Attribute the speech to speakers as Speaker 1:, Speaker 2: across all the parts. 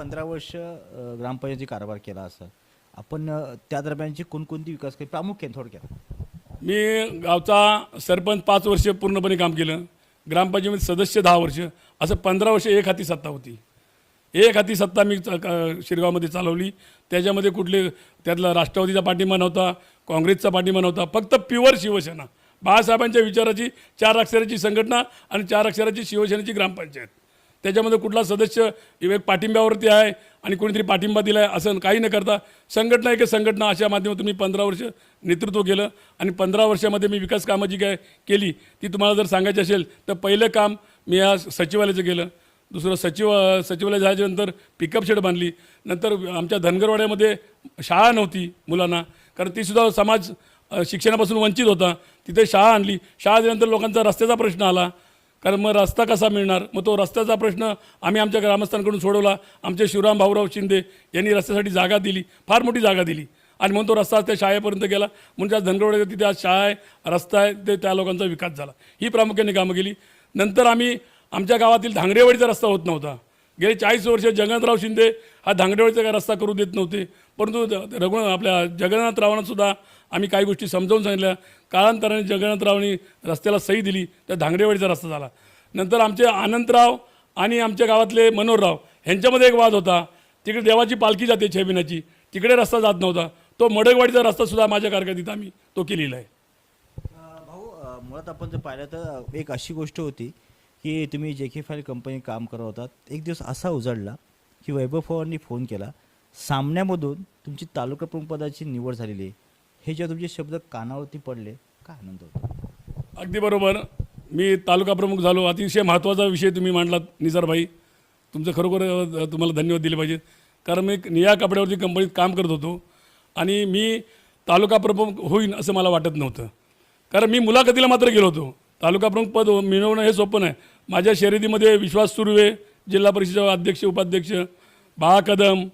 Speaker 1: पंधरा वर्ष ग्रामपंचायती कारभार केला असं. आपण त्या दरम्यानची कोणकोणती विकास काही प्रामुख्याने थोडक्यात.
Speaker 2: मी गावचा सरपंच पाच वर्ष पूर्णपणे काम केलं. ग्रामपंचायत सदस्य दहा वर्ष. असं पंधरा वर्ष एक हाती सत्ता होती. एक हाती सत्ता मी च- शिरगावमध्ये चालवली. त्याच्यामध्ये कुठले त्यातला राष्ट्रवादीचा पाठिंबा नव्हता काँग्रेसचा पाठिंबा नव्हता. फक्त प्युअर शिवसेना. बाळासाहेबांच्या विचाराची चार अक्षराची संघटना आणि चार अक्षराची शिवसेनेची ग्रामपंचायत. त्याच्यामध्ये कुठला सदस्य एक पाठिंब्यावरती आहे आणि कोणीतरी पाठिंबा दिला आहे असं काही न करता संघटना एक संघटना अशा माध्यमातून मी पंधरा वर्ष नेतृत्व केलं आणि पंधरा वर्षामध्ये मी विकास कामं जी काय केली ती तुम्हाला जर सांगायची असेल तर पहिलं काम मी या सचिवालयाचं केलं. दुसरं सचिव सचिवालय झाल्याच्यानंतर पिकअप शेड बांधली. नंतर आमच्या धनगरवाड्यामध्ये शाळा नव्हती मुलांना कारण तीसुद्धा समाज शिक्षणापासून वंचित होता. तिथे शाळा आणली. शाळा दिल्यानंतर लोकांचा रस्त्याचा प्रश्न आला. कारण मग रस्ता कसा मिळणार? मग तो रस्त्याचा प्रश्न आम्ही आमच्या ग्रामस्थांकडून सोडवला. आमचे शिवराम भाऊराव शिंदे यांनी रस्त्यासाठी जागा दिली फार मोठी जागा दिली. आणि म्हणून तो रस्ता आज त्या शाळेपर्यंत गेला. म्हणून आज धनगरवाड्यात तिथे आज शाळा आहे रस्ता आहे ते त्या लोकांचा विकास झाला. ही प्रामुख्याने कामं केली. नंतर आम्ही आमच्या गावातील धांगडेवाडीचा रस्ता होत नव्हता. गेले चाळीस वर्ष जगन्नाथराव शिंदे हा धांगडेवाडीचा काय रस्ता करू देत नव्हते. परंतु रघुनाथ रघु आपल्या जगन्नाथ सुद्धा आम्ही काही गोष्टी समजावून सांगितल्या. कालांतराने जगन्नाथरावांनी रस्त्याला सही दिली तर धांगडेवाडीचा रस्ता झाला. नंतर आमचे आनंदराव आणि आमच्या गावातले मनोहरराव ह्यांच्यामध्ये एक वाद होता. तिकडे देवाची पालखी जाते छबिनाची. तिकडे रस्ता जात नव्हता. तो मडकवाडीचा रस्तासुद्धा माझ्या कारकिर्दीत आम्ही तो केलेला आहे.
Speaker 1: भाऊ मुळात आपण जर पाहिलं तर एक अशी गोष्ट होती की तुम्ही जे के फाईल कंपनी काम करत होतात एक दिवस असा उजाडला की वैभव पवारांनी फोन केला सामन्यामधून तुमची तालुका प्रमुख पदाची निवड झालेली आहे. हे जेव्हा तुमचे शब्द कानावरती पडले काय आनंद होतो?
Speaker 2: अगदी बरोबर. मी तालुका प्रमुख झालो. अतिशय महत्त्वाचा विषय तुम्ही मांडलात निजारभाई तुमचं खरोखर तुम्हाला धन्यवाद दिले पाहिजेत कारण मी एक निया कपड्यावरती कंपनीत काम करत होतो आणि मी तालुका प्रमुख होईन असं मला वाटत नव्हतं. कारण मी मुलाखतीला मात्र गेलो होतो. तालुका प्रमुख पद मिळवणं हे सोपं नाही. माझ्या शर्यतीमध्ये विश्वास सुर्वे जिल्हा परिषद अध्यक्ष उपाध्यक्ष बाळा कदम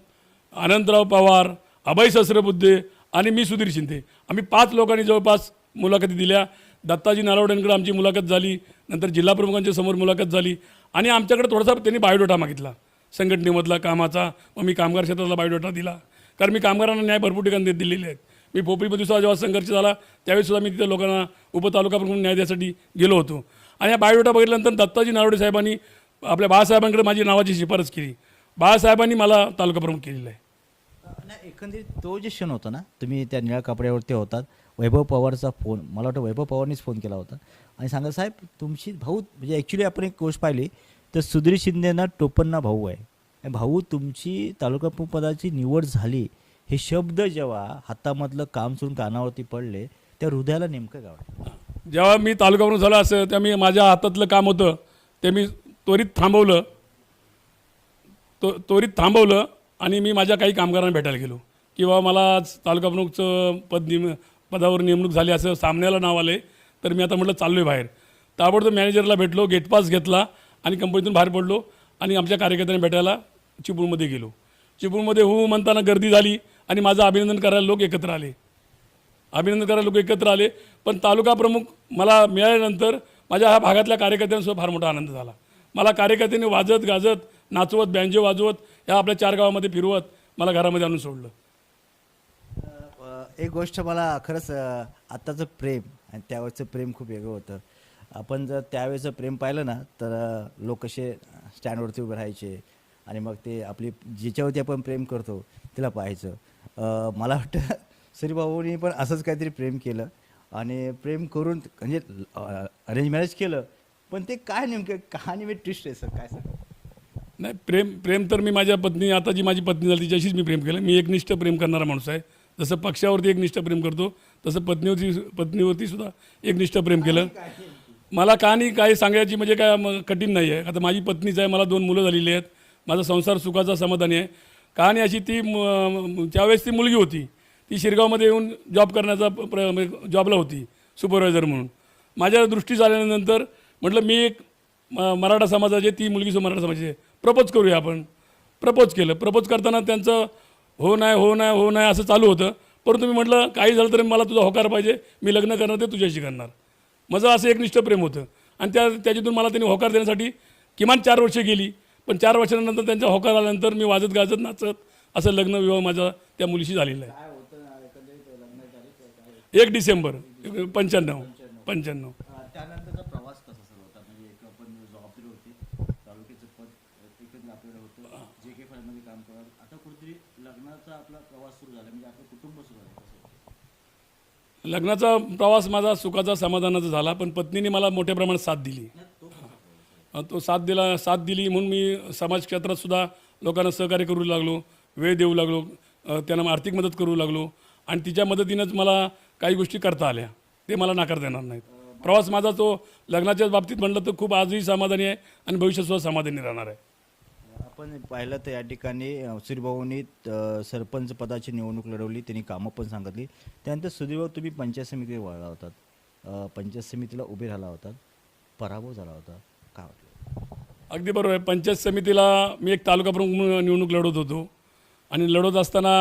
Speaker 2: अनंतराव पवार अभय सहस्रबुद्धे आणि मी सुधीर शिंदे. आम्ही पाच लोकांनी जवळपास मुलाखती दिल्या. दत्ताजी नारावड्यांकडे आमची मुलाखत झाली. नंतर जिल्हाप्रमुखांच्या समोर मुलाखत झाली. आणि आमच्याकडे थोडासा त्यांनी बायोडेटा मागितला. संघटनेमधला कामाचा. मग मी कामगार क्षेत्रातला बायोडेटा दिला. कारण मी कामगारांना न्याय भरपूर ठिकाणी देत दिलेले आहेत. मी पोपळीमध्ये सुद्धा जेव्हा संघर्ष झाला त्यावेळीसुद्धा मी तिथे लोकांना उपतालुका प्रमुख न्याय द्यासाठी गेलो होतो. आणि या बायोडेटा बघितल्यानंतर दत्ताजी नारोडे साहेबांनी आपल्या बाळासाहेबांकडे माझी नावाची शिफारस केली. बाळासाहेबांनी मला तालुका प्रमुख केलेला आहे.
Speaker 1: नाही एकंदरीत तो जे क्षण होता ना तुम्ही त्या निळ्या कपड्यावरती होतात. वैभव पवारचा फोन मला वाटतं वैभव पवारनीच फोन केला होता. आणि सांगा साहेब तुमची भाऊ म्हणजे ॲक्च्युली आपण एक गोष्ट पाहिली तर सुधीर शिंदेना टोपन्ना भाऊ आहे. आणि भाऊ तुमची तालुका पदाची निवड झाली हे शब्द जेव्हा हातामधलं काम सोडून कानावरती पडले त्या हृदयाला नेमकं काय
Speaker 2: जेव्हा मी तालुका झालो असं तेव्हा मी माझ्या हातातलं काम होतं ते मी त्वरित थांबवलं. तो त्वरित थांबवलं. आणि मी माझ्या काही कामगारांना भेटायला गेलो. किंवा मला तालुका प्रमुखचं पद निम पदावर नेमणूक झाली असं सामन्याला नाव आले तर मी आता म्हटलं चाललो आहे बाहेर. ताबडतोब मॅनेजरला भेटलो गेटपास घेतला आणि कंपनीतून बाहेर पडलो आणि आमच्या कार्यकर्त्यांना भेटायला चिपळूणमध्ये गेलो. चिपळूणमध्ये हो म्हणताना गर्दी झाली आणि माझं अभिनंदन करायला लोक एकत्र आले. अभिनंदन करायला लोक एकत्र आले पण तालुका प्रमुख मला मिळाल्यानंतर माझ्या ह्या भागातल्या कार्यकर्त्यांसोबत फार मोठा आनंद झाला. मला कार्यकर्त्यांनी वाजत गाजत नाचवत बँजो वाजवत या आपल्या चार गावामध्ये फिरवत मला घरामध्ये आणून सोडलं.
Speaker 1: एक गोष्ट मला खरंच आत्ताचं प्रेम आणि त्यावेळेचं प्रेम खूप वेगळं होतं. आपण जर त्यावेळेचं प्रेम पाहिलं ना तर लोक कसे स्टँडवरती उभे राहायचे आणि मग ते आपली जिच्यावरती आपण प्रेम करतो तिला पाहायचं. मला वाटतं श्रीभाऊनी पण असंच काहीतरी प्रेम केलं आणि प्रेम करून म्हणजे अरेंज मॅरेज केलं. पण ते काय नेमकं कहाणी मी ट्विस्ट आहे सर? काय सर
Speaker 2: नाही प्रेम प्रेम तर मी माझ्या पत्नी आता जी माझी पत्नी झाली तिच्याशीच मी प्रेम केलं. मी एकनिष्ठ प्रेम करणारा माणूस आहे. जसं पक्षावरती एकनिष्ठ प्रेम करतो तसं पत्नीवरती पत्नीवरती सुद्धा एकनिष्ठ प्रेम केलं. मला कहाणी काय सांगायची म्हणजे काय कठीण नाही आहे. आता माझी पत्नीच आहे मला दोन मुलं झालेली आहेत. माझा संसार सुखाचा समाधानी आहे. कहाणी अशी ती त्यावेळेस ती मुलगी होती ती शिरगावमध्ये येऊन जॉब करण्याचा प्र म्हणजे जॉबला होती सुपरवायझर म्हणून. माझ्या दृष्टी झाल्यानंतर म्हटलं मी एक म- मराठा समाजाची ती मुलगी सु मराठा समाजाची. आहे प्रपोज करूया आपण. प्रपोज केलं. प्रपोज करताना त्यांचं हो नाही हो नाही हो नाही असं चालू होतं. परंतु मी म्हटलं काही झालं तरी मला तुझा होकार पाहिजे. मी लग्न करणार ते तुझ्याशी करणार. माझं असं एकनिष्ठ प्रेम होतं. आणि त्या त्याच्यातून मला त्यांनी होकार देण्यासाठी किमान चार वर्षे गेली. पण चार वर्षानंतर त्यांच्या होकार आल्यानंतर मी वाजत गाजत नाचत असं लग्न विवाह माझा त्या मुलीशी झालेला आहे. एक डिसेंबर पंच्याण्णव पंच्याण्णव
Speaker 1: त्यानंतरचा प्रवास कसा सर होता म्हणजे एक आपण जबाबदारी होती तालुक्याचं पद एकंदरीत आपल्याकडे होतं जे काही फळामध्ये काम करत आता कुठेतरी लग्नाचा आपला प्रवास सुरू झाला म्हणजे आपलं कुटुंब सुरू झालं?
Speaker 2: लग्नाचा प्रवास माझा सुखाचा समाधानाचा झाला पण पत्नीने मला मोठ्या प्रमाणात साथ दिली. तो साथ दिला साथ दिली म्हणून मी समाज क्षेत्रात सुद्धा लोकांना सहकार्य करू लागलो वेळ देऊ लागलो त्यांना आर्थिक मदत करू लागलो आणि तिच्या मदतीनंच मला काही गोष्टी करता आल्या. ते मला नाकारता येणार नाहीत. प्रवास माझा तो लग्नाच्याच बाबतीत म्हटलं तर खूप आजही समाधानी आहे आणि भविष्यात सुद्धा समाधानी राहणार आहे.
Speaker 1: आपण पाहिलं तर या ठिकाणी अ, सुधीरभाऊंनी सरपंच पदाची निवडणूक लढवली त्यांनी कामं पण सांगितली. त्यानंतर सुधीरभाऊ तुम्ही पंचायत समितीवर वळला होतात. पंचायत समितीला उभे राहिला होता. पराभव झाला होता. काय वाटलं?
Speaker 2: अगदी बरोबर आहे. पंचायत समितीला मी एक तालुका प्रमुख म्हणून निवडणूक लढवत होतो. आणि लढवत असताना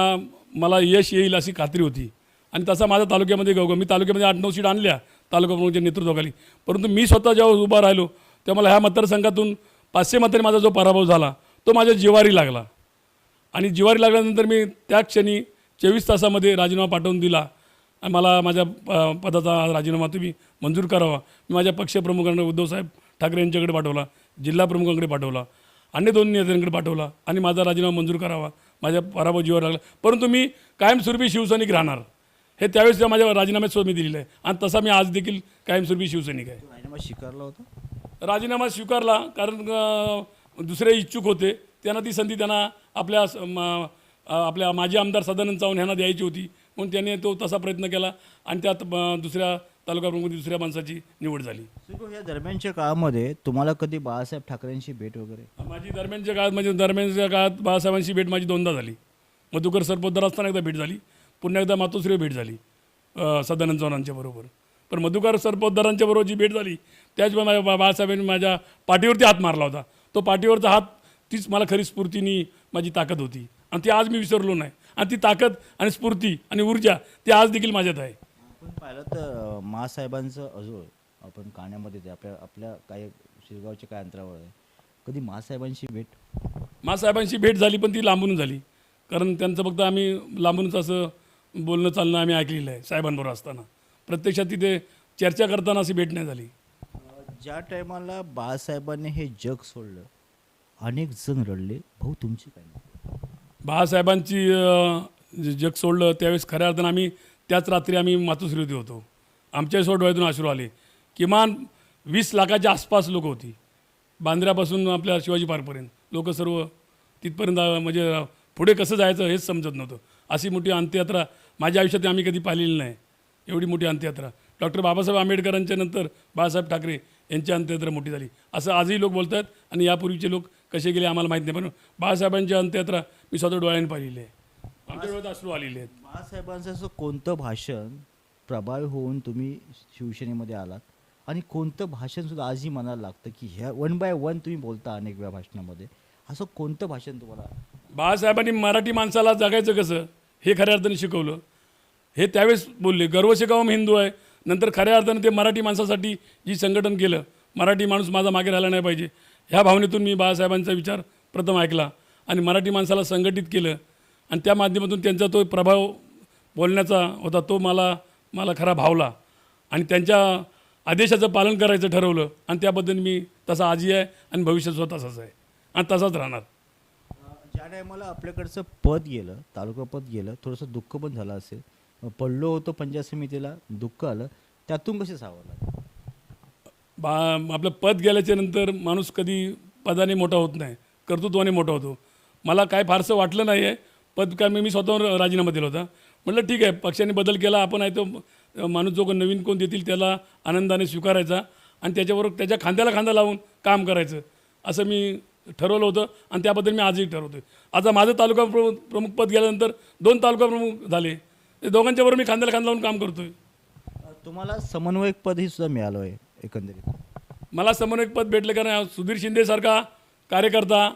Speaker 2: मला यश येईल अशी खात्री होती. आणि तसा माझ्या तालुक्यामध्ये गवगं मी तालुक्यामध्ये आठ नऊ सीट आणल्या तालुका प्रमुखच्या नेतृत्वाखाली. परंतु मी स्वतः जेव्हा उभा राहिलो तेव्हा मला ह्या मतदारसंघातून पाचशे मतांनी माझा जो पराभव झाला तो माझ्या जिवारी लागला. आणि जिवारी लागल्यानंतर मी त्या क्षणी चोवीस तासामध्ये राजीनामा पाठवून दिला. आणि मला माझ्या पदाचा राजीनामा तुम्ही मंजूर करावा. मी माझ्या पक्षप्रमुखांना उद्धवसाहेब ठाकरे यांच्याकडे पाठवला जिल्हा प्रमुखांकडे पाठवला अन्य दोन नेत्यांकडे पाठवला आणि माझा राजीनामा मंजूर करावा. माझ्या पराभव जीवावर लागला. परंतु मी कायमस्वरूपी शिवसैनिक राहणार. हे त्यावेळेस त्या माझ्या राजीनाम्यात मी दिलेलं आहे. आणि तसा मी आज देखील कायमस्वरूपी शिवसैनिक आहे.
Speaker 1: राजीनामा स्वीकारला होता?
Speaker 2: राजीनामा स्वीकारला. कारण दुसरे इच्छुक होते त्यांना ती संधी त्यांना आपल्या आपल्या माजी आमदार सदानंद चव्हाण यांना द्यायची होती. म्हणून त्यांनी तो तसा प्रयत्न केला आणि त्यात दुसऱ्या तालुका प्रमुख दुसऱ्या माणसाची निवड झाली.
Speaker 1: या दरम्यानच्या काळामध्ये तुम्हाला कधी बाळासाहेब ठाकरेंची भेट वगैरे?
Speaker 2: माझी दरम्यानच्या काळात म्हणजे दरम्यानच्या काळात बाळासाहेबांची भेट माझी दोनदा झाली. मधुकर सरपोतदार असताना एकदा भेट झाली. पुन्हा एकदा मातोश्री भेट झाली सदानंद चव्हाणांच्या बरोबर. पण मधुकर सरपोतदारांच्या बरोबर जी भेट झाली त्याचवेळी माझ्या बा- बाळासाहेबांनी माझ्या पाठीवरती हात मारला होता. तो पाठीवरचा हात तीच मला खरी स्फूर्तीनी माझी ताकद होती. आणि ती आज मी विसरलो नाही. आणि ती ताकद आणि स्फूर्ती आणि ऊर्जा ती आज देखील माझ्यात आहे.
Speaker 1: आपण पाहिलं तर अ, महासाहेबांचं अजून आपण काण्यामध्ये ते आपल्या आपल्या काही शिरगावच्या काय अंतरावर आहे. कधी महासाहेबांची भेट?
Speaker 2: मासाहेबांशी भेट झाली पण ती लांबून झाली. कारण त्यांचं फक्त आम्ही लांबूनच असं बोलणं चालणं आम्ही ऐकलेलं आहे साहेबांबरोबर असताना. प्रत्यक्षात तिथे चर्चा करताना अशी भेट नाही झाली.
Speaker 1: ज्या टायमाला बाळासाहेबांनी हे जग सोडलं अनेक जण रडले भाऊ तुमची काय मत?
Speaker 2: बाळासाहेबांची अं, जे जग सोडलं त्यावेळेस खऱ्या अर्थानं आम्ही त्याच रात्री आम्ही मातोश्रीवती होतो. आमच्या सोड डोळ्यातून अश्रू आले. किमान वीस लाखाच्या आसपास लोक होती. बांद्र्यापासून आपल्या शिवाजी पार्कपर्यंत. लोक सर्व तिथपर्यंत अं, म्हणजे अं, पुढे कसं जायचं हेच समजत नव्हतं. अशी मोठी अंत्ययात्रा माझ्या आयुष्यात आम्ही कधी पाहिलेली नाही. एवढी मोठी अंत्ययात्रा. डॉक्टर बाबासाहेब आंबेडकरांच्या नंतर बाळासाहेब ठाकरे यांची अंत्ययात्रा मोठी झाली. असं आजही लोक बोलतात आणि यापूर्वीचे लोक कसे गेले आम्हाला माहीत नाही पण बाळासाहेबांची अंत्ययात्रा मी स्वतः डोळ्याने पाहिलेली आहे. आमच्या डोळ्यात अश्रू आलेले आहेत.
Speaker 1: बाळासाहेबांचं असं कोणतं भाषण प्रभावी होऊन तुम्ही शिवसेनेमध्ये आलात? आणि कोणतं भाषण सुद्धा आजही मनाला लागतं की ह्या वन बाय वन तुम्ही बोलता अनेक वेळा भाषणामध्ये? असं कोणतं भाषण तुम्हाला
Speaker 2: बाळासाहेबांनी मराठी माणसाला जगायचं कसं? हे खऱ्या अर्थाने शिकवलं. हे त्यावेळेस बोलले गर्व शिकावं हिंदू आहे नंतर खऱ्या अर्थाने ते मराठी माणसासाठी जी संघटन केलं मराठी माणूस माझा मागे राहिला नाही पाहिजे. ह्या भावनेतून मी बाळासाहेबांचा विचार प्रथम ऐकला आणि मराठी माणसाला संघटित केलं आणि त्या माध्यमातून त्यांचा तो प्रभाव बोलण्याचा होता तो मला मला खरा भावला. आणि त्यांच्या आदेशाचं पालन करायचं ठरवलं आणि त्याबद्दल मी तसा आजी आहे आणि भविष्यासुद्धा तसाच आहे आणि तसाच राहणार.
Speaker 1: ज्या टायमाला आपल्याकडचं पद गेलं तालुका पद गेलं थोडंसं दुःख पण झालं असेल. पडलो होतो पंचायत समितीला दुःख आलं. त्यातून कसे सावरलं?
Speaker 2: बा आपलं पद गेल्याच्यानंतर माणूस कधी पदाने मोठा होत नाही कर्तृत्वाने मोठा होतो. मला काय फारसं वाटलं नाही आहे पद काय मी स्वतःवर राजीनामा दिला होता. म्हटलं ठीक आहे पक्षाने बदल केला आपण आहे तो माणूस जो कोण नवीन कोण देतील त्याला आनंदाने स्वीकारायचा आणि त्याच्याबरोबर त्याच्या खांद्याला खांदा लावून काम करायचं. असं मी ठरवलं होतं आणि त्याबद्दल मी आजही ठरवतो आता माझं तालुका प्रमुख प्रमुख पद गेल्यानंतर दोन तालुका प्रमुख झाले. ते दोघांच्याबरोबर मी खांद्याला खांदा लावून काम करतोय.
Speaker 1: तुम्हाला समन्वयक पदही सुद्धा मिळालं आहे एकंदरीत.
Speaker 2: मला समन्वयक पद भेटलं कारण सुधीर शिंदेसारखा कार्यकर्ता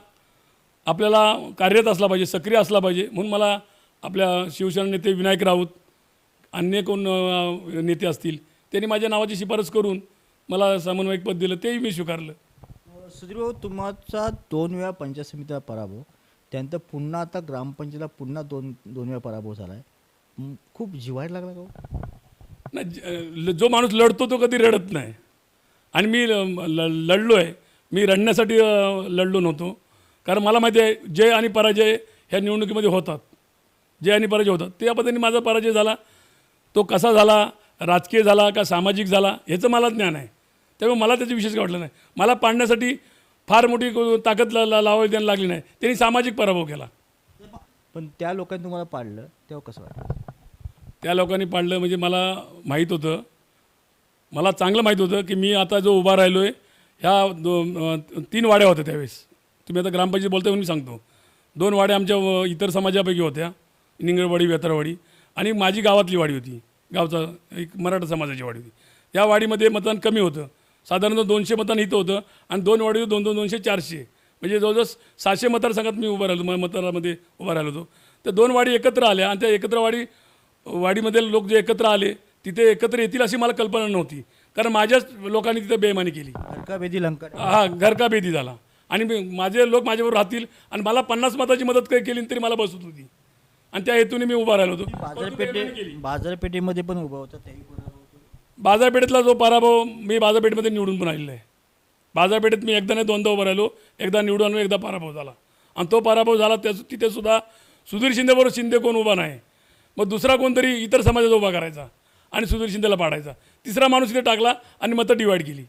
Speaker 2: आपल्याला कार्यरत असला पाहिजे सक्रिय असला पाहिजे. म्हणून मला आपल्या शिवसेना नेते विनायक राऊत अन्य कोण अं, नेते असतील त्यांनी माझ्या नावाची शिफारस करून मला समन्वयक पद दिलं. तेही मी स्वीकारलं.
Speaker 1: सुधीरभाऊ तुमचा दोन वेळा पंचायत समितीला पराभव त्यानंतर पुन्हा आता ग्रामपंचायतीला पुन्हा दोन दोन वेळा पराभव झाला आहे खूप जिवायला लागला का हो?
Speaker 2: नाही ज- माणूस लढतो तो कधी रडत नाही. आणि मी लढलो आहे मी रडण्यासाठी लढलो नव्हतो. कारण मला माहिती आहे जय आणि पराजय ह्या निवडणुकीमध्ये होतात. जय आणि पराजय होतात त्या पद्धतीने माझा पराजय झाला. तो कसा झाला राजकीय झाला का सामाजिक झाला ह्याचं मला ज्ञान आहे. त्यामुळे मला त्याचं विशेष वाटलं नाही. मला पाडण्यासाठी फार मोठी ताकद ला ला- लावावी त्यांना लागली नाही. त्यांनी सामाजिक पराभव केला.
Speaker 1: पण त्या लोकांनी तुम्हाला पाडलं तेव्हा कसं वाटलं?
Speaker 2: त्या लोकांनी पाडलं म्हणजे मला माहीत होतं. मला चांगलं माहीत होतं की मी आता जो उभा राहिलो आहे ह्या दो तीन वाड्या होत्या त्यावेळेस. तुम्ही आता ग्रामपंचायत बोलताय म्हणून सांगतो. दोन वाड्या आमच्या इतर समाजापैकी होत्या निंगळवाडी वेतरवाडी आणि माझी गावातली वाडी होती. गावचा एक मराठा समाजाची वाडी होती. या वाडीमध्ये मतदान कमी होतं. साधारणतः दोनशे मतदान इथं होतं आणि दोन वाडी दोन दोन दोनशे चारशे. म्हणजे जवळजवळ सातशे मतदारसंघात मी उभा राहिलो मतदारामध्ये उभा राहिलो होतो. तर दोन वाडी एकत्र आल्या आणि त्या एकत्र वाडी वाडीमध्ये लोक जे एकत्र आले तिथे एकत्र येतील अशी मला कल्पना नव्हती. कारण माझ्याच लोकांनी तिथे बेमानी केली.
Speaker 1: हरका बेदी लंका.
Speaker 2: हा घर का बेदी झाला. आणि मी- माझे लोक माझ्याबरोबर राहतील आणि मला पन्नास मताची मदत काही केली तरी मला बसत होती. आणि त्या हेतूने मी उभा राहिलो होतो.
Speaker 1: बाजारपेठे बाजारपेठेमध्ये पण उभा होता.
Speaker 2: बाजारपेठेतला जो पराभव मी बाजारपेठेमध्ये निवडून पण आलेला आहे. बाजारपेठेत मी एकदा नाही दोनदा उभा राहिलो. एकदा निवडून एकदा पराभव झाला. आणि तो पराभव झाला त्या तिथे सुद्धा सुधीर शिंदेबरोबर शिंदे कोण उभा नाही. मग दुसरा कोणतरी इतर समाजाचा उभा करायचा आणि सुधीर शिंदेला पाडायचा. तिसरा माणूस इथे टाकला आणि मतं डिवाईड केली.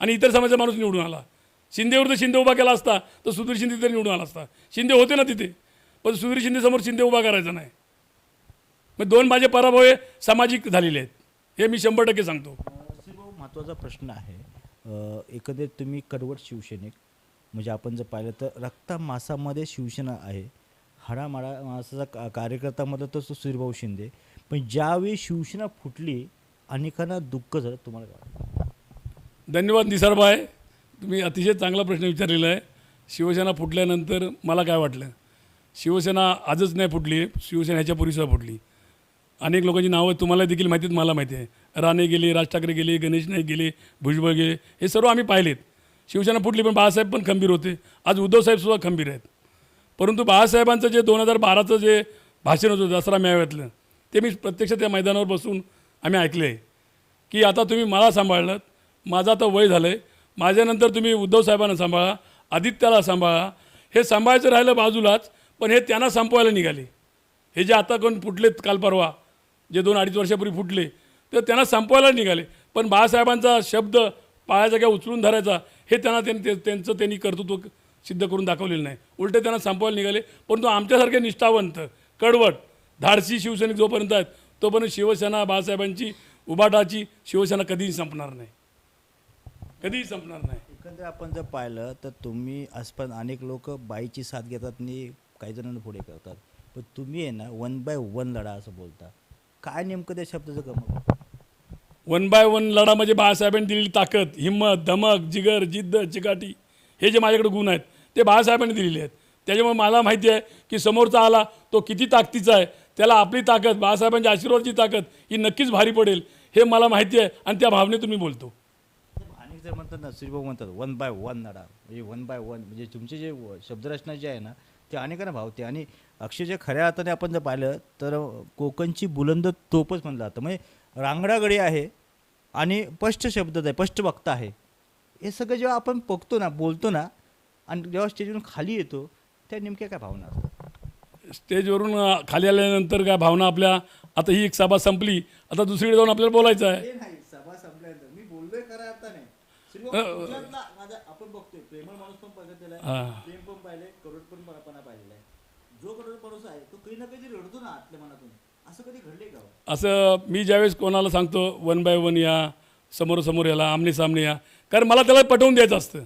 Speaker 2: आणि इतर समाजाचा माणूस निवडून आला. शिंदेवर जर शिंदे उभा केला असता तर सुधीर शिंदे तिथे निवडून आला असता. शिंदे होते ना तिथे पण सुधीर शिंदेसमोर शिंदे उभा करायचा नाही. मग दोन माझे पराभव हे सामाजिक झालेले आहेत. हे मी शंभर टक्के सांगतो.
Speaker 1: महत्त्वाचा प्रश्न आहे. एकंदरीत तुम्ही कडवट शिवसैनिक. म्हणजे आपण जर पाहिलं तर रक्ता मासामध्ये शिवसेना आहे. हाडामाडा माणसाचा का कार्यकर्त्यामध्ये तो सूर्यभाऊ शिंदे. पण ज्यावेळी शिवसेना फुटली अनेकांना दुःख झालं तुम्हाला काय
Speaker 2: धन्यवाद निसारबाय तुम्ही अतिशय चांगला प्रश्न विचारलेला आहे. शिवसेना फुटल्यानंतर मला काय वाटलं? शिवसेना आजच नाही फुटली शिवसेना ह्याच्यापूर्वीसुद्धा फुटली. अनेक लोकांची नावं तुम्हाला देखील माहिती आहेत मला माहिती आहे. राणे गेले राज ठाकरे गेले गणेश नाईक गेले भुजबळ गेले हे सर्व आम्ही पाहिलेत. शिवसेना फुटली पण बाळासाहेब पण खंबीर होते. आज उद्धवसाहेबसुद्धा खंबीर आहेत. परंतु बाळासाहेबांचं जे दोन हजार बाराचं जे भाषण होतं दसरा मेळाव्यातलं ते मी प्रत्यक्ष त्या मैदानावर बसून आम्ही ऐकले आहे की आता तुम्ही मला सांभाळलं माझं आता वय झालं आहे माझ्यानंतर तुम्ही उद्धव साहेबांना सांभाळा आदित्याला सांभाळा. हे सांभाळायचं राहिलं बाजूलाच पण हे त्यांना संपवायला निघाले. हे जे आता कोण फुटलेत काल परवा जे दोन अडीच वर्षापूर्वी फुटले तर त्यांना संपवायला निघाले. पण बाळासाहेबांचा शब्द पायाचा काय उचलून धरायचा हे त्यांना त्यांनी ते- त्यांचं त्यांनी कर्तृत्व सिद्ध करून दाखवलेलं नाही. उलटे त्यांना संपवायला निघाले परंतु आमच्यासारखे निष्ठावंत कडवट धाडसी शिवसैनिक जोपर्यंत आहेत तोपर्यंत शिवसेना बाळासाहेबांची उबाटाची शिवसेना कधीही संपणार नाही. कधीही संपणार नाही.
Speaker 1: एकंदर आपण जर पाहिलं तर तुम्ही आसपास अनेक लोक बाईची साथ घेतात आणि काही जणांना पुढे करतात. पण तुम्ही आहे ना वन बाय वन लढा असं बोलता. काय नेमकं त्या शब्दाचं गमक
Speaker 2: वन बाय वन लढा म्हणजे बाळासाहेबांनी दिलेली ताकद हिंमत धमक जिगर जिद्द चिकाटी हे जे माझ्याकडे गुण आहेत ते बाळासाहेबांनी दिलेले आहेत. त्याच्यामुळे मला माहिती आहे की समोरचा आला तो किती ताकदीचा आहे त्याला आपली ताकद बाळासाहेबांच्या आशीर्वादची ताकद ही नक्कीच भारी पडेल हे मला माहिती आहे आणि त्या भावनेतून मी बोलतो.
Speaker 1: आणि जर म्हणतात ना श्रीभाऊ म्हणतात वन बाय वन नडा. म्हणजे वन बाय वन म्हणजे तुमचे जे व- शब्दरचना जी आहे ना ते अनेकांना भावते. आणि अक्षरशः खऱ्या अर्थाने आपण जर पाहिलं तर कोकणची बुलंद तोपच म्हणलं जातं. म्हणजे रांगडागडी आहे आणि स्पष्ट शब्दच आहे स्पष्ट वक्ता आहे. हे सगळं जेव्हा आपण बघतो ना बोलतो ना आणि जेव्हा स्टेजवरून खाली येतो त्या नेमक्या काय भावना असतात?
Speaker 2: स्टेजवरून खाली आल्यानंतर काय भावना आपल्या? आता ही एक सभा संपली. आता दुसरीकडे जाऊन आपल्याला बोलायचं आहे.
Speaker 1: नाही सभा संपल्यानंतर. मी बोललोय खऱ्या अर्थाने आपण बघतोय प्रेमळ माणूस पण बघितलेला आहे
Speaker 2: हा.
Speaker 1: प्रेम पण पाहिले करोडपणपणा पाहिलेला आहे. जो करोड माणूस आहे तो काही ना काही रडतो ना आतल्या मनातून. असं कधी घडले का हो?
Speaker 2: असं मी ज्यावेळेस कोणाला सांगतो वन बाय वन या समोरासमोर याला आमने सामने या कारण मला त्याला पटवून द्यायचं असतं.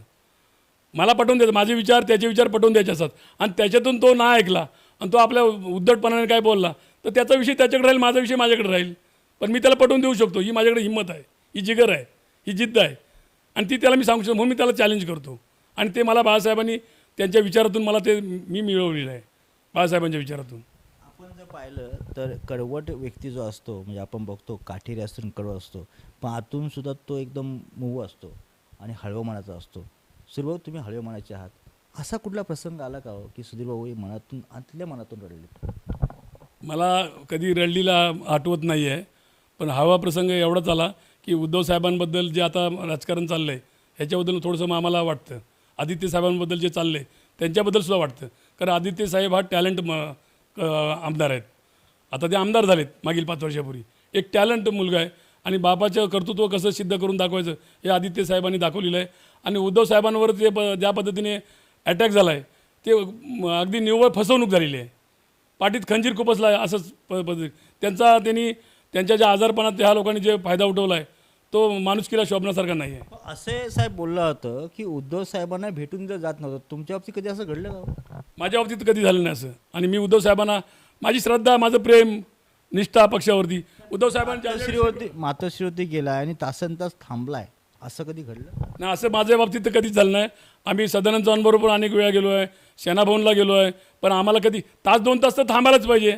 Speaker 2: मला पटवून द्यायचं माझे विचार त्याचे विचार पटवून द्यायचे असतात. आणि त्याच्यातून तो ना ऐकला आणि तो आपल्या उद्धटपणाने काय बोलला तर त्याचा विषय त्याच्याकडे राहील माझा विषय माझ्याकडे राहील. पण मी त्याला पटवून देऊ शकतो. ही माझ्याकडे हिंमत आहे. ही जिगर आहे. ही जिद्द आहे. आणि ती त्याला मी सांगू शकतो. म्हणून मी त्याला चॅलेंज करतो. आणि ते मला बाळासाहेबांनी त्यांच्या विचारातून मला ते मी मिळवलेलं आहे. बाळासाहेबांच्या विचारातून.
Speaker 1: आपण जर पाहिलं तर कडवट व्यक्ती जो असतो म्हणजे आपण बघतो काठीरी असून कडवट असतो. पण आतून सुद्धा तो एकदम मऊ असतो आणि हळवा मनाचा असतो. सुधीरभाऊ तुम्ही हळवे मनाचे आहात. असा कुठला प्रसंग आला का हो की सुधीरभाऊ हे मनातून आतल्या मनातून रडले
Speaker 2: मला कधी रडलीला आठवत नाही आहे पण हवा प्रसंग एवढाच आला की उद्धव साहेबांबद्दल जे आता राजकारण चाललं आहे ह्याच्याबद्दल थोडंसं मग आम्हाला वाटतं. आदित्य साहेबांबद्दल जे चाललं आहे त्यांच्याबद्दल सुद्धा वाटतं. कारण आदित्य साहेब हा टॅलेंट म आमदार आहेत. आता ते आमदार झालेत मागील पाच वर्षापूर्वी. एक टॅलेंट मुलगा आहे आणि बापाचं कर्तृत्व कसं सिद्ध करून दाखवायचं हे आदित्य साहेबांनी दाखवलेलं आहे. आणि उद्धव साहेबांवर जे प ज्या पद्धतीने अटॅक झाला आहे ते अगदी निव्वळ फसवणूक झालेली आहे. पाठीत खंजीर खुपसला आहे असंच प पद्धती त्यांचा त्यांनी त्यांच्या ज्या आजारपणात ह्या लोकांनी जे फायदा उठवला आहे तो माणुसकीला शोभण्यासारखा नाही आहे
Speaker 1: असे साहेब बोललं होतं की उद्धव साहेबांना भेटून जर जात नव्हतं तुमच्या बाबतीत कधी असं घडलं का?
Speaker 2: माझ्या बाबतीत कधी झालं नाही असं. आणि मी उद्धव साहेबांना माझी श्रद्धा माझं प्रेम निष्ठा पक्षावरती. उद्धव साहेबांच्या
Speaker 1: मातोश्रीवरती मातोश्रीवरती गेलाय आणि तासन तास थांबलाय. असं कधी घडलं?
Speaker 2: नाही असं माझ्या बाबतीत तर कधीच झालं नाही. आम्ही सदानंद चव्हाणबरोबर अनेक वेळा गेलो आहे सेनाभवनला गेलो आहे पण आम्हाला कधी तास दोन तास तर थांबायलाच पाहिजे.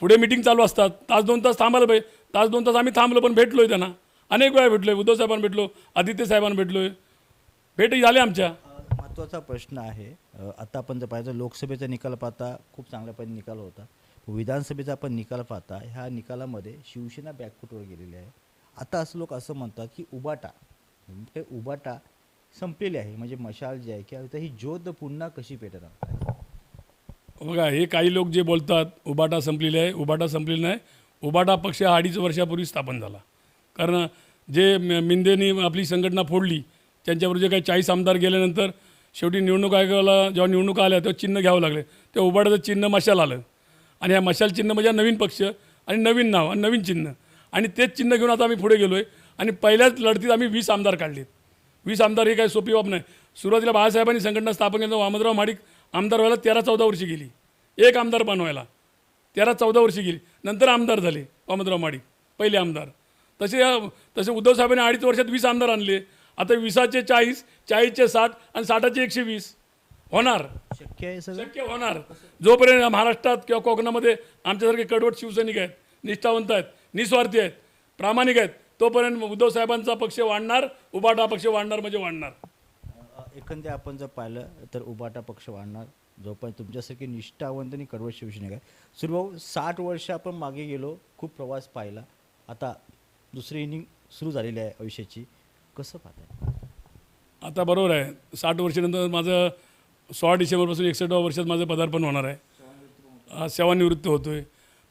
Speaker 2: पुढे मिटिंग चालू असतात तास दोन तास थांबायला पाहिजे. तास दोन तास आम्ही थांबलो पण भेटलो आहे त्यांना. अनेक वेळा भेटलो आहे उद्धव साहेबांना भेटलो आदित्य साहेबांना भेटलो आहे भेटही झाल्या आमच्या
Speaker 1: महत्त्वाचा प्रश्न आहे. आता आपण जर पाहिजे लोकसभेचा निकाल पाहता खूप चांगल्या पद्धतीने निकाल होता. विधानसभेचा आपण निकाल पाहता ह्या निकालामध्ये शिवसेना बॅकफुटवर गेलेली आहे. आता असं लोक असं म्हणतात की उबाटा म्हणजे उबाटा संपलेली आहे. म्हणजे मशाल जी आहे की आता ही ज्योत पुन्हा कशी पेटणार
Speaker 2: बघा हे काही लोक जे बोलतात उबाटा संपलेली आहे उबाटा संपलेली नाही. उबाटा पक्ष हा अडीच वर्षापूर्वी स्थापन झाला. कारण जे मिंदेनी आपली संघटना फोडली त्यांच्यावर जे काही चाळीस आमदार गेल्यानंतर शेवटी निवडणूक आयोगाला जेव्हा निवडणुका आल्या तेव्हा चिन्ह घ्यावं लागले. तेव्हा उबाटाचं चिन्ह मशाल आलं. आणि ह्या मशाल चिन्ह म्हणजे नवीन पक्ष आणि नवीन नाव आणि नवीन चिन्ह. आणि तेच चिन्ह घेऊन आता आम्ही पुढे गेलो आहे आणि पहिल्याच लढतीत आम्ही वीस आमदार काढलेत. वीस आमदार ही काही सोपी बाब नाही. सुरुवातीला बाळासाहेबांनी संघटना स्थापन केलं वामनराव माडिक आमदार व्हायला तेरा चौदा वर्षी गेली. एक आमदार बनवायला. तेरा चौदा वर्षी गेली. नंतर आमदार झाले वामनराव माडिक पहिले आमदार. तसे तसे उद्धव साहेबांनी अडीच वर्षात वीस आमदार आणले. आता विसाचे चाळीस चाळीसचे साठ आणि साठाचे एकशे वीस. होणार.
Speaker 1: शक्य आहे
Speaker 2: शक्य होणार. जोपर्यंत महाराष्ट्रात किंवा कोकणामध्ये आमच्यासारखे कडवट शिवसैनिक आहेत निष्ठावंत आहेत निस्वार्थी आहेत प्रामाणिक आहेत. तोपर्यंत उद्धव साहेबांचा पक्ष वाढणार उबाटा पक्ष वाढणार म्हणजे वाढणार.
Speaker 1: एकंदरीत आपण जर पाहिलं तर उबाटा पक्ष वाढणार जोपर्यंत तुमच्यासारखी निष्ठावंत आणि कडवट शिवसैनिक आहे. सुरभाऊ साठ वर्ष आपण मागे गेलो खूप प्रवास पाहिला. आता दुसरी इनिंग सुरू झालेली आहे आयुष्याची कसं पाहताय?
Speaker 2: आता बरोबर आहे. साठ वर्षानंतर माझं सोळा डिसेंबरपासून एकसष्टाव्या वर्षात माझं पदार्पण होणार आहे. सेवानिवृत्त होतो आहे.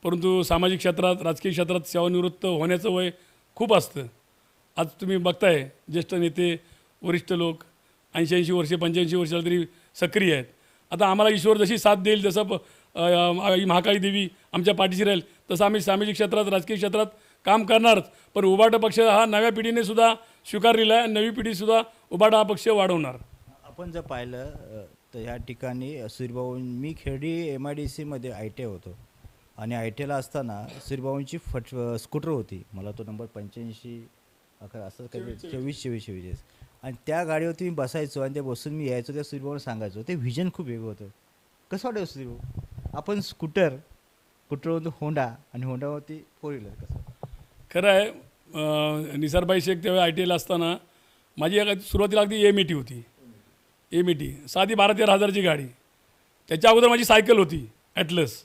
Speaker 2: परंतु सामाजिक क्षेत्रात राजकीय क्षेत्रात सेवानिवृत्त होण्याचं वय खूप असतं. आज तुम्ही बघताय ज्येष्ठ नेते वरिष्ठ लोक ऐंशी ऐंशी वर्षे पंच्याऐंशी वर्षाला तरी सक्रिय आहेत. आता आम्हाला ईश्वर जशी साथ देईल जसं प- महाकाळी देवी आमच्या पाठीशी राहील तसं आम्ही सामाजिक क्षेत्रात राजकीय क्षेत्रात काम करणारच. पण उबाटा पक्ष हा नव्या पिढीने सुद्धा स्वीकारलेला आहे नवी पिढीसुद्धा उबाटा हा पक्ष वाढवणार.
Speaker 1: आपण जर पाहिलं तर ह्या ठिकाणी सूर्यभाऊ मी खेडी एम आय डी सीमध्ये आय टी आय होतो. आणि आय टी आयला असताना सूर्यभाऊंची फट स्कूटर होती. मला तो नंबर पंच्याऐंशी अकरा असं काही चोवीस चोवीस. चोवीस आणि त्या गाडीवरती मी बसायचो आणि ते बसून मी यायचो त्या सूर्यभाऊला सांगायचो. ते व्हिजन खूप वेगळं होतं. कसं वाटतं सूर्यभाऊ आपण स्कूटर स्कूटरवरून होंडा आणि होंडावरती फोर व्हीलर कसं?
Speaker 2: खरं आहे निसारबाई शेख तेव्हा आय टी आयला असताना माझी एक सुरुवातीला अगदी एम ई टी होती. एम ई टी साधी बारा तेरा हजारची गाडी. त्याच्या अगोदर माझी सायकल होती Atlas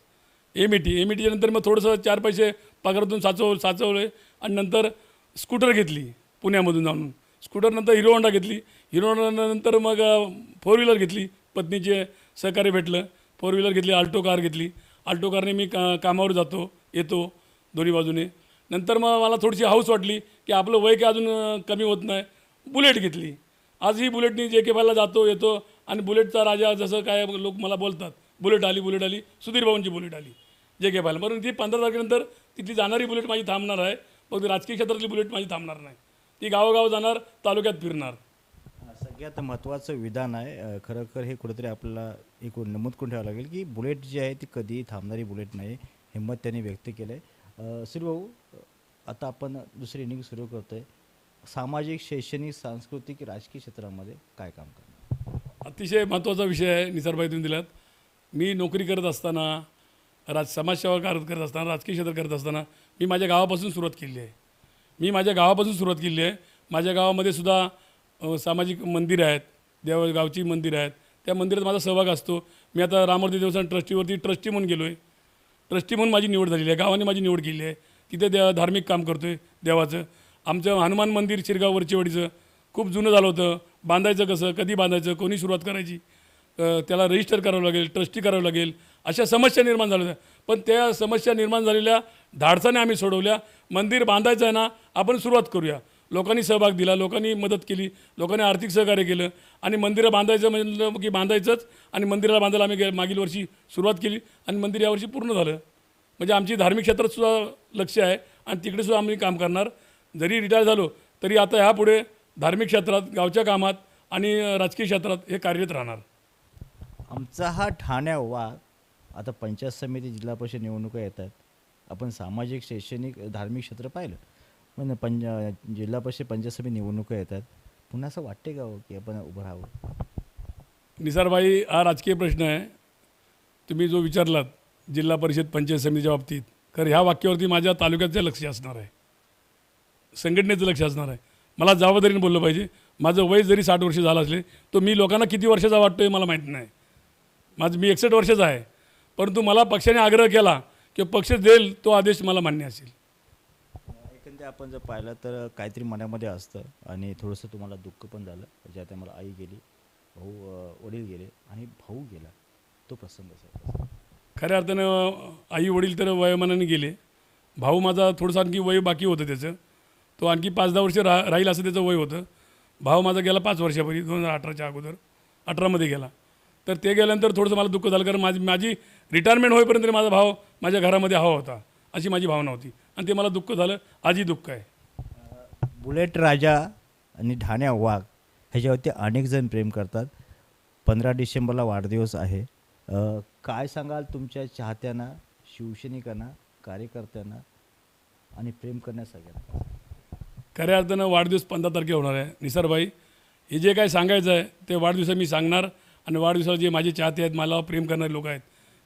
Speaker 2: M eighty M eighty टीच्या नंतर मग थोडंसं चार पैसे पगारातून साचव साचवले आणि नंतर स्कूटर घेतली पुण्यामधून जाऊन. स्कूटरनंतर हिरो होंडा घेतली. हिरो होंडानंतर मग फोर व्हीलर घेतली. पत्नीचे सहकार्य भेटलं. फोर व्हीलर घेतली आल्टो कार घेतली. आल्टो कारने मी का कामावर जातो येतो दोन्ही बाजूने. नंतर मग मला थोडीशी हाऊस वाटली की आपलं वय काय अजून कमी होत नाही. बुलेट घेतली. आजही बुलेटनी जे के बायला जातो येतो आणि बुलेटचा राजा जसं काय लोक मला बोलतात बुलेट आली बुलेट आली. सुधीर भाऊंची बुलेट आली. जे के बायला म्हणून ती पंधरा तारखेनंतर तिथली जाणारी बुलेट माझी थांबणार आहे. फक्त राजकीय क्षेत्रातली बुलेट माझी थांबणार नाही. ती गावोगाव जाणार तालुक्यात फिरणार.
Speaker 1: सगळ्यात महत्त्वाचं विधान आहे. खरोखर हे कुठेतरी आपल्याला एक नमूद करून ठेवावं लागेल की बुलेट जी आहे ती कधीही थांबणारी बुलेट नाही हिंमत त्यांनी व्यक्त केलं आहे श्रीभाऊ आता आपण दुसरी इनिंग सुरू करतो आहे सामाजिक शैक्षणिक सांस्कृतिक राजकीय क्षेत्रामध्ये काय काम करणार?
Speaker 2: अतिशय महत्त्वाचा विषय आहे निसरबाई तुम्ही दिलात. मी नोकरी करत असताना राज समाजसेवा करत करत असताना राजकीय क्षेत्र करत असताना मी माझ्या गावापासून सुरुवात केली आहे. मी माझ्या गावापासून सुरुवात केली आहे. माझ्या गावामध्ये सुद्धा सामाजिक मंदिर आहेत. देव गावची मंदिर आहेत. त्या मंदिरात माझा सहभाग असतो. मी आता रामवर्ती देवस्थान ट्रस्टीवरती ट्रस्टी म्हणून गेलो आहे ट्रस्टी म्हणून माझी निवड झालेली आहे. गावाने माझी निवड केली आहे. तिथे देव धार्मिक काम करतो आहे देवाचं. आमचं हनुमान मंदिर शिरगाव वरचेवाडीचं खूप जुनं झालं होतं. बांधायचं कसं? कधी बांधायचं? कोणी सुरुवात करायची? त्याला रजिस्टर करावं लागेल ट्रस्टी करावं लागेल अशा समस्या निर्माण झाल्या पण त्या समस्या निर्माण झालेल्या धाडसाने आम्ही सोडवल्या. मंदिर बांधायचं आहे ना आपण सुरुवात करूया. लोकांनी सहभाग दिला लोकांनी मदत केली लोकांनी आर्थिक सहकार्य केलं आणि मंदिरं बांधायचं म्हणलं की बांधायचंच आणि मंदिराला बांधायला आम्ही गे- मागील वर्षी सुरुवात केली आणि मंदिर यावर्षी पूर्ण झालं. म्हणजे आमची धार्मिक क्षेत्रात सुद्धा लक्ष आहे आणि तिकडेसुद्धा आम्ही काम करणार. जरी रिटायर झालो तरी आता ह्यापुढे धार्मिक क्षेत्रात गावच्या कामात आणि राजकीय क्षेत्रात हे कार्यरत राहणार.
Speaker 1: आमचा हा ठाण्या वाद आता पंचायत समिती जिल्हा परिषद निवडणुका येत आहेत आपण सामाजिक शैक्षणिक धार्मिक क्षेत्र पाहिलं. पण पंज जिल्हा परिषद पंचायत समिती निवडणुका येतात. पुन्हा असं वाटते का हो की आपण उभं राहावं?
Speaker 2: निसारबाई हा राजकीय प्रश्न आहे. तुम्ही जो विचारलात जिल्हा परिषद पंचायत समितीच्या बाबतीत तर ह्या वाक्यावरती माझ्या तालुक्याचं लक्ष असणार आहे. संघटनेचं लक्ष असणार आहे. मला जबाबदारीने बोललं पाहिजे. माझं वय जरी साठ वर्ष झालं असले तर मी लोकांना किती वर्षाचा वाटतो हे मला माहीत नाही. माझं मी एकसष्ट वर्षाचा आहे. परंतु मला पक्षाने आग्रह केला की पक्ष देईल तो आदेश मला मान्य असेल.
Speaker 1: एकंदर आपण जर पाहिलं तर काहीतरी मनामध्ये असतं आणि थोडंसं तुम्हाला दुःख पण झालं. ज्यात मला आई गेली भाऊ वडील गेले आणि भाऊ गेला तो प्रसंग असा
Speaker 2: खऱ्या अर्थानं आई वडील तर वयोमानाने गेले. भाऊ माझा थोडंसं आणखी वय बाकी होतं त्याचं. तो आणखी पाच दहा वर्ष रा राहील असं त्याचं वय होतं. भाऊ माझा गेला पाच वर्षापूर्वी दोन हजार अठराच्या अगोदर अठरामध्ये गेला. तर ते गेल्यानंतर थोडंसं मला दुःख झालं कारण माझी माझी रिटायरमेंट होईपर्यंत माझा भाव माझ्या घरामध्ये हवा होता अशी माझी भावना होती. आणि ते मला दुःख झालं आजही दुःख आहे.
Speaker 1: बुलेट राजा आणि ढाण्या वाघ ह्याच्यावरती अनेक जण प्रेम करतात. पंधरा डिसेंबरला वाढदिवस आहे. काय सांगाल तुमच्या चाहत्यांना शिवसैनिकांना कार्यकर्त्यांना आणि प्रेम करण्या सगळ्यांना?
Speaker 2: खऱ्या अर्थानं वाढदिवस पंधरा तारखे होणार आहे. निसारबाई हे जे काय सांगायचं आहे ते वाढदिवसा मी सांगणार. आणि वाढदिवसाला जे माझे चाहते आहेत मला प्रेम करणारे लोक आहेत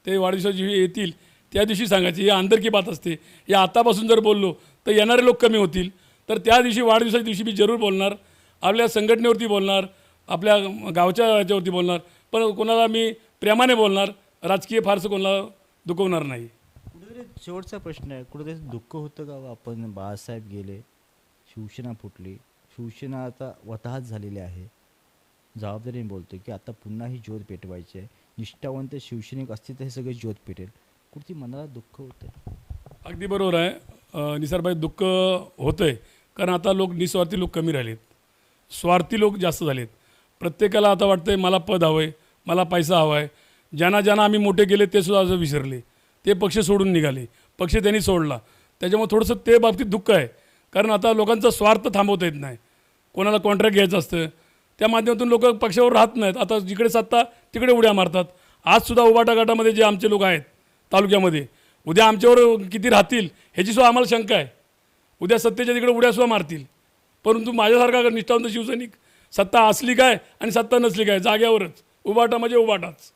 Speaker 2: ते वाढदिवसाची जे येतील त्या दिवशी सांगायचे हे आंतरकी बात असते. या आतापासून जर बोललो तर येणारे लोक कमी होतील. तर त्या दिवशी वाढदिवसाच्या दिवशी मी जरूर बोलणार. आपल्या संघटनेवरती बोलणार आपल्या गावच्या याच्यावरती बोलणार. पण कोणाला मी प्रेमाने बोलणार राजकीय फारसं कोणाला दुखवणार नाही.
Speaker 1: कुठेतरी शेवटचा प्रश्न आहे. कुठेतरी दुःख होतं का हो आपण बाळासाहेब गेले शिवसेना फुटली? शिवसेना आता वताहत झालेली आहे. जबाबदारीने बोलतो की आता पुन्हा ही ज्योत पेटवायची आहे. निष्ठावंत शिवसैनिक असतील तर हे सगळे ज्योत पेटेल. कुठची मनाला दुःख होतं
Speaker 2: अगदी बरोबर आहे. निसारबाई दुःख होतं आहे कारण आता लोक निस्वार्थी लोक कमी राहिलेत. स्वार्थी लोक जास्त झालेत. प्रत्येकाला आता वाटतं आहे मला पद हवं आहे मला पैसा हवा आहे ज्यांना ज्यांना आम्ही मोठे केले ते सुद्धा असं विसरले. ते पक्ष सोडून निघाले. पक्ष त्यांनी सोडला. त्याच्यामुळे थोडंसं ते बाबतीत दुःख आहे. कारण आता लोकांचा स्वार्थ थांबवता येत नाही. कोणाला कॉन्ट्रॅक्ट घ्यायचं असतं त्या माध्यमातून लोक पक्षावर राहत नाहीत. आता जिकडे सत्ता तिकडे उड्या मारतात. आजसुद्धा उबाटा गटामध्ये जे आमचे लोक आहेत तालुक्यामध्ये उद्या आमच्यावर किती राहतील ह्याचीसुद्धा आम्हाला शंका आहे. उद्या सत्तेच्या तिकडे उड्यासुद्धा मारतील. परंतु माझ्यासारखा निष्ठावंत शिवसैनिक सत्ता असली काय आणि सत्ता नसली काय जाग्यावरच. उबाटा म्हणजे उबाटाच.